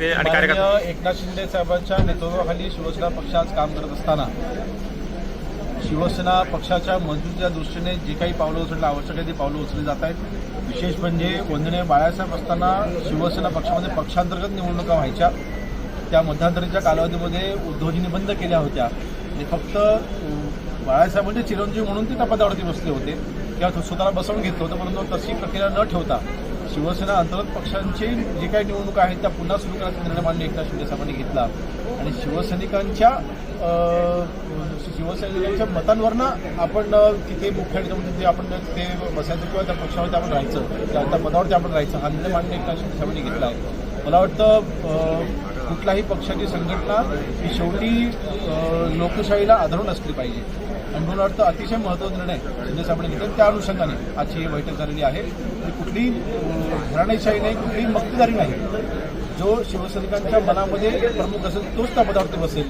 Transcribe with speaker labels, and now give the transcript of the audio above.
Speaker 1: ते आणि कार्यकर्ते
Speaker 2: एकनाथ शिंदे साहेबांच्या नेतृत्वाखाली शिवसेना पक्ष आज काम करत असताना शिवसेना पक्षाच्या मजबूतीच्या दृष्टीने जे काही पावलं उचलणं आवश्यक आहे ती पावलं उचलली जात आहेत. विशेष म्हणजे वंदनीय बाळासाहेब असताना शिवसेना पक्षामध्ये पक्षांतर्गत निवडणुका व्हायच्या. त्या मध्यंतरीच्या कालावधीमध्ये उद्धवजींनी बंद केल्या होत्या. आणि फक्त अं, बाळासाहेबांचे चिरंजीव म्हणून ते त्या पदावरती बसले होते. किंवा तो स्वतःला बसवून घेतलं होतं परंतु तशी प्रक्रिया न ठेवता शिवसेना अंतर्गत पक्षांची जी काही निवडणूक आहेत त्या पुन्हा सुरू करण्याचा निर्णय मान्य एकनाथ शिंदे साहेबांनी घेतला. आणि शिवसैनिकांच्या शिवसैनिकांच्या मतांवरनं आपण तिथे मुख्य म्हणजे आपण ते बसायचं किंवा त्या पक्षावरती आपण राहायचं त्या पदावरती आपण राहायचं हा निर्णय मान्य एकनाथ शिंदे साहेबांनी घेतला आहे. मला वाटतं कुठलाही पक्षाची संघटना ही शेवटी लोकशाहीला आधारून असली पाहिजे. आणि मला वाटतं अतिशय महत्त्वाचा निर्णय शिंदे साहेबांनी घेतला त्या अनुषंगाने आजची ही बैठक झालेली आहे. ही कुठली घराणेशाही नाही कुठली मक्तेदारी नाही. जो शिवसैनिकांच्या मनामध्ये प्रमुख असेल तोच त्या पदावरती बसेल.